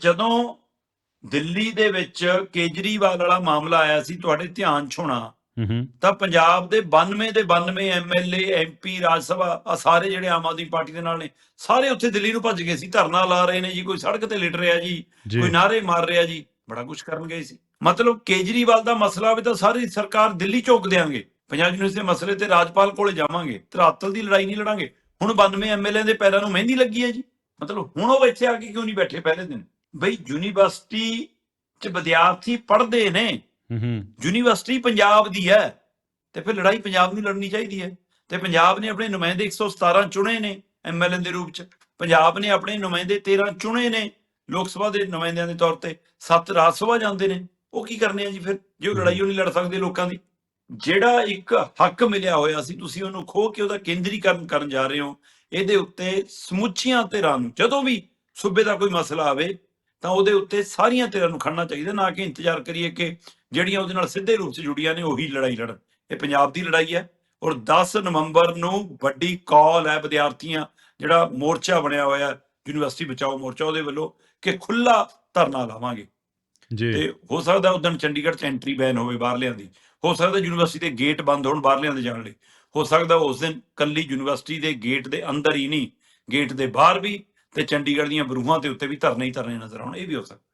ਜਦੋਂ ਦਿੱਲੀ ਦੇ ਵਿੱਚ ਕੇਜਰੀਵਾਲ ਵਾਲਾ ਮਾਮਲਾ ਆਇਆ ਸੀ ਤੁਹਾਡੇ ਧਿਆਨ 'ਚ ਹੋਣਾ ਤਾਂ ਪੰਜਾਬ ਦੇ 92 ਦੇ 92 ਐਮਐਲਏ ਐਮਪੀ ਰਾਜ ਸਭਾ ਆ ਸਾਰੇ ਜਿਹੜੇ ਆਮ ਆਦਮੀ ਪਾਰਟੀ ਦੇ ਨਾਲ ਨੇ ਸਾਰੇ ਉੱਥੇ ਦਿੱਲੀ ਨੂੰ ਭੱਜ ਗਏ ਸੀ ਧਰਨਾ ਲਾ ਰਹੇ ਨੇ ਜੀ ਕੋਈ ਸੜਕ ਤੇ ਲਿਟ ਰਿਹਾ ਜੀ ਕੋਈ ਨਾਰੇ ਮਾਰ ਰਿਹਾ ਜੀ ਬੜਾ ਕੁਝ ਕਰਨ ਗਏ ਸੀ। ਮਤਲਬ ਕੇਜਰੀਵਾਲ ਦਾ ਮਸਲਾ ਵੀ ਤਾਂ ਸਾਰੀ ਸਰਕਾਰ ਦਿੱਲੀ ਝੋਕ ਦੇਾਂਗੇ ਪੰਜਾਬ ਯੂਨੀਵਰਸਿਟੀ ਦੇ ਮਸਲੇ ਤੇ ਰਾਜਪਾਲ ਕੋਲੇ ਜਾਵਾਂਗੇ ਧਰਾਤਲ ਦੀ ਲੜਾਈ ਨਹੀਂ ਲੜਾਂਗੇ ਹੁਣ 92 ਐਮਐਲਏ ਦੇ ਪੈਰਾਂ ਨੂੰ ਮਹਿੰਦੀ ਲੱਗੀ ਹੈ ਜੀ ਮਤਲਬ ਹੁਣ ਉਹ ਇੱਥੇ ਆ ਕੇ ਕਿਉਂ ਨਹੀਂ ਬੈਠੇ ਪਹਿਲੇ ਦਿਨ? ਬਈ ਯੂਨੀਵਰਸਿਟੀ 'ਚ ਵਿਦਿਆਰਥੀ ਪੜ੍ਹਦੇ ਨੇ। ਹੂੰ ਯੂਨੀਵਰਸਿਟੀ ਪੰਜਾਬ ਦੀ ਹੈ ਤੇ ਫਿਰ ਲੜਾਈ ਪੰਜਾਬ ਨੂੰ ਲੜਨੀ ਚਾਹੀਦੀ ਹੈ। ਤੇ ਪੰਜਾਬ ਨੇ ਆਪਣੇ ਨੁਮਾਇੰਦੇ 117 ਚੁਣੇ ਨੇ ਐਮਐਲਏ ਦੇ ਰੂਪ 'ਚ। ਪੰਜਾਬ ਨੇ ਆਪਣੇ ਨੁਮਾਇੰਦੇ 13 ਚੁਣੇ ਨੇ ਲੋਕ ਸਭਾ ਦੇ ਨੁਮਾਇੰਦਿਆਂ ਦੇ ਤੌਰ ਤੇ। ਸੱਤ ਰਾਜ ਸਭਾ ਜਾਂਦੇ ਨੇ। ਉਹ ਕੀ ਕਰਨੇ ਆ ਜੀ ਫਿਰ? ਜੇ ਉਹ ਲੜਾਈ ਉਹ ਨਹੀਂ ਲੜ ਸਕਦੇ ਲੋਕਾਂ ਦੀ। ਜਿਹੜਾ ਇੱਕ ਹੱਕ ਮਿਲਿਆ ਹੋਇਆ ਸੀ ਤੁਸੀਂ ਉਹਨੂੰ ਖੋ ਕੇ ਉਹਦਾ ਕੇਂਦਰੀਕਰਨ ਕਰਨ ਜਾ ਰਹੇ ਹੋ। ਇਹਦੇ ਉੱਤੇ ਸਮੁੱਚੀਆਂ ਧਿਰਾਂ ਨੂੰ ਜਦੋਂ ਵੀ ਸੂਬੇ ਦਾ ਕੋਈ ਮਸਲਾ ਆਵੇ ਤਾਂ ਉਹਦੇ ਉੱਤੇ ਸਾਰੀਆਂ ਧਿਰਾਂ ਨੂੰ ਖੜਨਾ ਚਾਹੀਦਾ ਨਾ ਕਿ ਇੰਤਜ਼ਾਰ ਕਰੀਏ ਕਿ ਜਿਹੜੀਆਂ ਉਹਦੇ ਨਾਲ ਸਿੱਧੇ ਰੂਪ 'ਚ ਜੁੜੀਆਂ ਨੇ ਉਹੀ ਲੜਾਈ ਲੜਨ। ਇਹ ਪੰਜਾਬ ਦੀ ਲੜਾਈ ਹੈ ਔਰ 10 ਨਵੰਬਰ ਨੂੰ ਵੱਡੀ ਕਾਲ ਹੈ ਵਿਦਿਆਰਥੀਆਂ ਜਿਹੜਾ ਮੋਰਚਾ ਬਣਿਆ ਹੋਇਆ ਯੂਨੀਵਰਸਿਟੀ ਬਚਾਓ ਮੋਰਚਾ ਉਹਦੇ ਵੱਲੋਂ ਕਿ ਖੁੱਲਾ ਧਰਨਾ ਲਾਵਾਂਗੇ। ਜੀ। ਤੇ ਹੋ ਸਕਦਾ ਉਦੋਂ ਚੰਡੀਗੜ੍ਹ 'ਚ ਐਂਟਰੀ ਬੈਨ ਹੋਵੇ ਬਾਹਰਲਿਆਂ ਦੀ। ਹੋ ਸਕਦਾ ਯੂਨੀਵਰਸਿਟੀ ਦੇ ਗੇਟ ਬੰਦ ਹੋਣ ਬਾਹਰਲਿਆਂ ਦੇ ਜਾਣ ਲਈ। ਹੋ ਸਕਦਾ ਉਸ ਦਿਨ ਕੱਲੀ ਯੂਨੀਵਰਸਿਟੀ ਦੇ ਗੇਟ ਦੇ ਅੰਦਰ ਹੀ ਨਹੀਂ ਗੇਟ ਦੇ ਬਾਹਰ ਵੀ ਤੇ ਚੰਡੀਗੜ੍ਹ ਦੀਆਂ ਬਰੂਹਾਂ ਦੇ ਉੱਤੇ ਵੀ ਧਰਨੇ ਹੀ ਧਰਨੇ ਨਜ਼ਰ ਆਉਣ, ਇਹ ਵੀ ਹੋ ਸਕਦਾ।